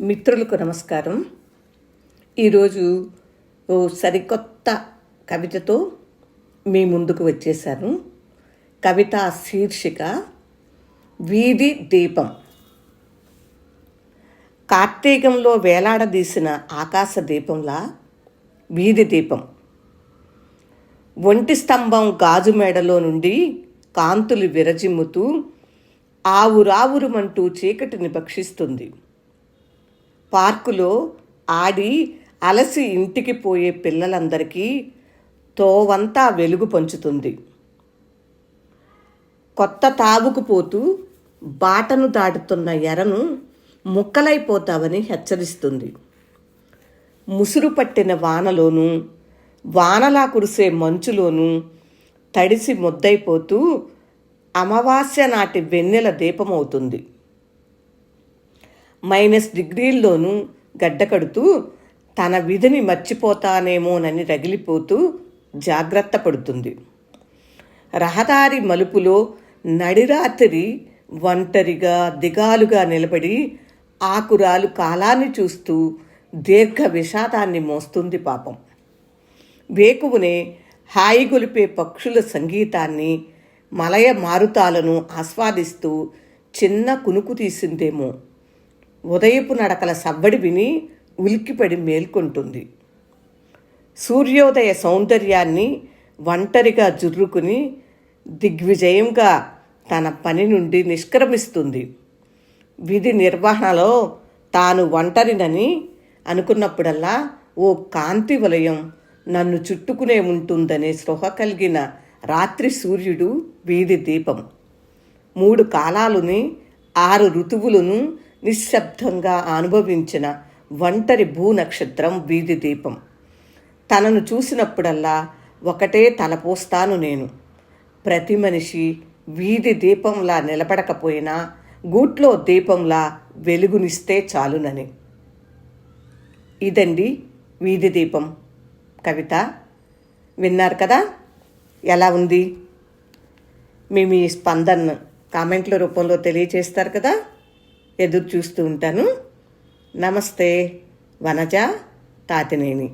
మిత్రులకు నమస్కారం. ఈరోజు ఓ సరికొత్త కవితతో మీ ముందుకు వచ్చేసాను కవిత శీర్షిక వీధి దీపం. కార్తీకంలో వేలాడదీసిన ఆకాశ దీపంలా వీధి దీపం. ఒంటి స్తంభం గాజు మేడలో నుండి కాంతులు విరజిమ్ముతూ ఆవురావురుమంటూ చీకటిని భక్షిస్తుంది పార్కులో ఆడి అలసి ఇంటికి పోయే పిల్లలందరికీ తోవంతా వెలుగు పంచుతుంది. కొత్త తావుకు పోతూ బాటను దాటుతున్న ఎరను ముక్కలైపోతావని హెచ్చరిస్తుంది. ముసురు పట్టిన వానలోనూ వానలా కురిసే మంచులోనూ తడిసి ముద్దైపోతూ అమావాస్య నాటి వెన్నెల దీపమవుతుంది. మైనస్ డిగ్రీల్లోనూ గడ్డకడుతూ తన విధిని మర్చిపోతానేమోనని రగిలిపోతూ జాగ్రత్త పడుతుంది. రహదారి మలుపులో నడిరాత్రి ఒంటరిగా దిగాలుగా నిలబడి ఆకురాలు కాలాన్ని చూస్తూ దీర్ఘ విషాదాన్ని మోస్తుంది పాపం. వేకువునే హాయి గొలిపే పక్షుల సంగీతాన్ని మలయ మారుతాలను ఆస్వాదిస్తూ చిన్న కునుకు తీసిందేమో. ఉదయపు నడకల సవ్వడి విని ఉలిక్కిపడి మేల్కొంటుంది. సూర్యోదయ సౌందర్యాన్ని ఒంటరిగా జుర్రుకుని దిగ్విజయంగా తన పని నుండి నిష్క్రమిస్తుంది. విధి నిర్వహణలో తాను ఒంటరినని అనుకున్నప్పుడల్లా ఓ కాంతి వలయం నన్ను చుట్టుకునే ఉంటుందనే స్పృహ కలిగిన రాత్రి సూర్యుడు వీధి దీపం. మూడు కాలాలుని ఆరు ఋతువులను నిశ్శబ్దంగా అనుభవించిన ఒంటరి భూ నక్షత్రం వీధి దీపం. తనను చూసినప్పుడల్లా ఒకటే తలపోస్తాను నేను. ప్రతి మనిషి వీధి దీపంలా నిలబడకపోయినా గూట్లో దీపంలా వెలుగునిస్తే చాలునని. ఇదండి వీధి దీపం. కవిత విన్నారు కదా? ఎలా ఉంది? మీ మీ స్పందన కామెంట్ల రూపంలో తెలియచేస్తారు కదా? ఎదురు చూస్తూ ఉంటాను. నమస్తే వనజ తాతినేని.